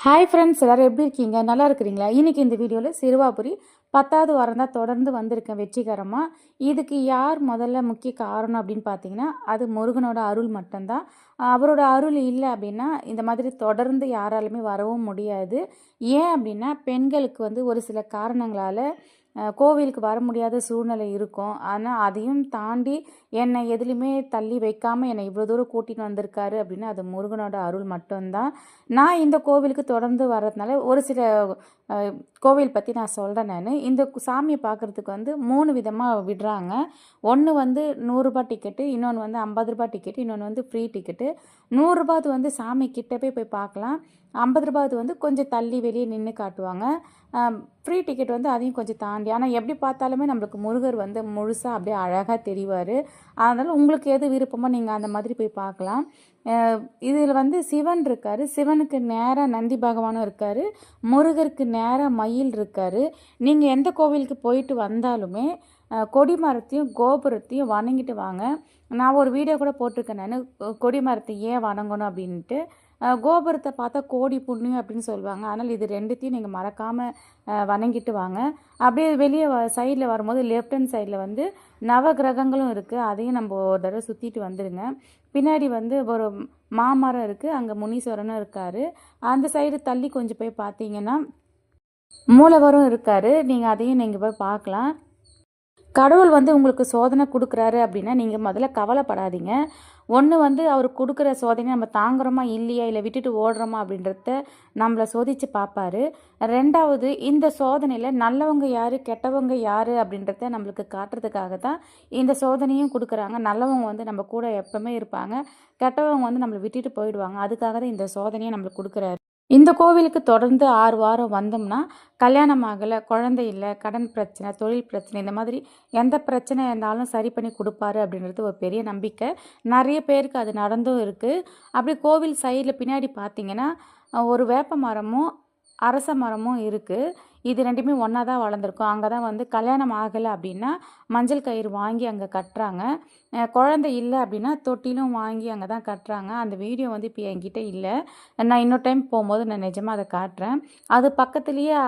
Hi friends எல்லோரும் எப்படி இருக்கீங்க? நல்லா இருக்கிறீங்களா? இன்றைக்கி இந்த வீடியோவில் சிறுவாபுரி பத்தாவது வாரம் தான் தொடர்ந்து வந்திருக்கேன் வெற்றிகரமாக இதுக்கு யார் முதல்ல முக்கிய காரணம் அப்படின்னு பார்த்தீங்கன்னா அது முருகனோட அருள் மட்டும்தான். அவரோட அருள் இல்லை அப்படின்னா இந்த மாதிரி தொடர்ந்து யாராலுமே வரவும் முடியாது. ஏன் அப்படின்னா பெண்களுக்கு வந்து ஒரு சில காரணங்களால் கோவிலுக்கு வர முடியாத சூழ்நிலை இருக்கும். ஆனால் அதையும் தாண்டி என்னை எதுலேயுமே தள்ளி வைக்காமல் என்னை இவ்வளோ தூரம் கூட்டின்னு வந்திருக்காரு அப்படின்னா அது முருகனோட அருள் மட்டும்தான். நான் இந்த கோவிலுக்கு தொடர்ந்து வர்றதுனால ஒரு சில கோவில் பற்றி நான் சொல்கிறேன் நான். இந்த சாமியை பார்க்குறதுக்கு வந்து மூணு விதமாக விடுறாங்க. ஒன்று வந்து நூறுரூபா டிக்கெட்டு இன்னொன்று வந்து ஐம்பது ரூபா டிக்கெட்டு இன்னொன்று வந்து ஃப்ரீ டிக்கெட்டு நூறுரூபாது வந்து சாமி கிட்ட போய் போய் பார்க்கலாம். ஐம்பது ரூபாது வந்து கொஞ்சம் தள்ளி வெளியே நின்று காட்டுவாங்க. ஃப்ரீ டிக்கெட் வந்து அதையும் கொஞ்சம் தாண்டி. ஆனால் எப்படி பார்த்தாலுமே நம்மளுக்கு முருகர் வந்து முழுசாக அப்படியே அழகாக தெரிவார். அதனால் உங்களுக்கு எது விருப்பமோ நீங்கள் அந்த மாதிரி போய் பார்க்கலாம். இதில் வந்து சிவன் இருக்கார். சிவனுக்கு நேராக நந்தி பகவானும் இருக்கார். முருகருக்கு நேராக மயில் இருக்கார். நீங்கள் எந்த கோவிலுக்கு போயிட்டு வந்தாலுமே கொடிமரத்தையும் கோபுரத்தையும் வணங்கிட்டு வாங்க. நான் ஒரு வீடியோ கூட போட்டிருக்கேன் நான். கொடிமரத்தை ஏன் வணங்கணும் அப்படின்ட்டு. கோபுரத்தை பார்த்தா கோடி புண்ணியம் அப்படின்னு சொல்லுவாங்க. ஆனால் இது ரெண்டுத்தையும் நீங்கள் மறக்காமல் வணங்கிட்டு வாங்க. அப்படியே வெளியே சைடில் வரும்போது லெஃப்ட் ஹேண்ட் சைடில் வந்து நவ கிரகங்களும் இருக்குது அதையும் நம்ம ஒரு தடவை சுற்றிட்டு வந்துடுங்க பின்னாடி வந்து ஒரு மாமரம் இருக்குது அங்கே முனீஸ்வரனும் இருக்கார். அந்த சைடு தள்ளி கொஞ்சம் போய் பார்த்தீங்கன்னா மூலவரும் இருக்கார். நீங்கள் அதையும் நீங்கள் போய் பார்க்கலாம். கடவுள் வந்து உங்களுக்கு சோதனை கொடுக்குறாரு அப்படின்னா நீங்கள் முதல்ல கவலைப்படாதீங்க. ஒன்று வந்து அவர் கொடுக்குற சோதனை நம்ம தாங்குறோமா இல்லையா இல்லை விட்டுட்டு ஓடுறோமா அப்படின்றத நம்மளை சோதித்து பார்ப்பாரு. ரெண்டாவது இந்த சோதனையில் நல்லவங்க யார் கெட்டவங்க யார் அப்படின்றத நம்மளுக்கு காட்டுறதுக்காக தான் இந்த சோதனையும் கொடுக்குறாங்க. நல்லவங்க வந்து நம்ம கூட எப்பவுமே இருப்பாங்க. கெட்டவங்க வந்து நம்மளை விட்டுட்டு போயிடுவாங்க. அதுக்காக தான் இந்த சோதனையை நம்மளுக்கு கொடுக்குறாரு. இந்த கோவிலுக்கு தொடர்ந்து ஆறு வாரம் வந்தோம்னா கல்யாணம் ஆகலை குழந்தை இல்லை கடன் பிரச்சனை தொழில் பிரச்சனை இந்த மாதிரி எந்த பிரச்சனை இருந்தாலும் சரி பண்ணி கொடுப்பாரு அப்படின்றது ஒரு பெரிய நம்பிக்கை. நிறைய பேருக்கு அது நடந்தும் இருக்குது அப்படி கோவில் சைடில் பின்னாடி பார்த்தீங்கன்னா ஒரு வேப்ப மரமும் அரச மரமும் இருக்குது இது ரெண்டுமே ஒன்றா தான் வளர்ந்துருக்கும். அங்கே தான் வந்து கல்யாணம் ஆகலை அப்படின்னா மஞ்சள் கயிறு வாங்கி அங்கே கட்டுறாங்க. குழந்தை இல்லை அப்படின்னா தொட்டிலும் வாங்கி அங்கே தான் கட்டுறாங்க. அந்த வீடியோ வந்து இப்போ என்கிட்ட இல்லை. நான் இன்னொரு டைம் போகும்போது நான் நிஜமாக அதை காட்டுறேன். அது பக்கத்துலேயே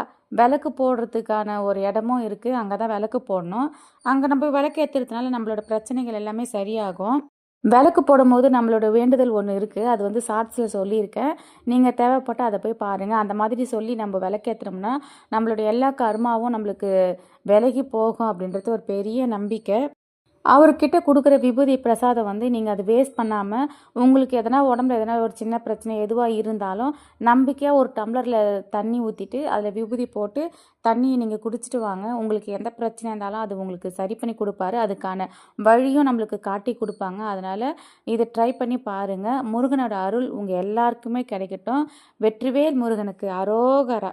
விளக்கு போடுறதுக்கான ஒரு இடமும் இருக்குது அங்கே தான் விளக்கு போடணும். அங்கே நம்ம விளக்கு ஏற்றுறதுனால நம்மளோட பிரச்சனைகள் எல்லாமே சரியாகும். விளக்கு போடும்போது நம்மளோட வேண்டுதல் ஒன்று இருக்குது அது வந்து ஷார்ட்ஸில் சொல்லியிருக்கேன். நீங்கள் தேவைப்பட்டால் அதை போய் பாருங்கள் அந்த மாதிரி சொல்லி நம்ம விளக்கேற்றுனோம்னா நம்மளோட எல்லா கர்மாவும் நம்மளுக்கு விலகி போகும் அப்படின்றது ஒரு பெரிய நம்பிக்கை. அவர்கிட்ட கொடுக்குற விபூதி பிரசாதம் வந்து நீங்கள் அதை வேஸ்ட் பண்ணாமல் உங்களுக்கு எதனா உடம்புல எதனா ஒரு சின்ன பிரச்சனை எதுவாக இருந்தாலும் நம்பிக்கையாக ஒரு டம்ளரில் தண்ணி ஊற்றிட்டு அதில் விபூதி போட்டு தண்ணியை நீங்கள் குடிச்சிட்டு வாங்க. உங்களுக்கு எந்த பிரச்சனை இருந்தாலும் அது உங்களுக்கு சரி பண்ணி கொடுப்பாரு. அதுக்கான வழியும் நம்மளுக்கு காட்டி கொடுப்பாங்க. அதனால் இதை ட்ரை பண்ணி பாருங்கள் முருகனோட அருள் உங்கள் எல்லாருக்குமே கிடைக்கட்டும். வெற்றிவேல் முருகனுக்கு அரோகரா.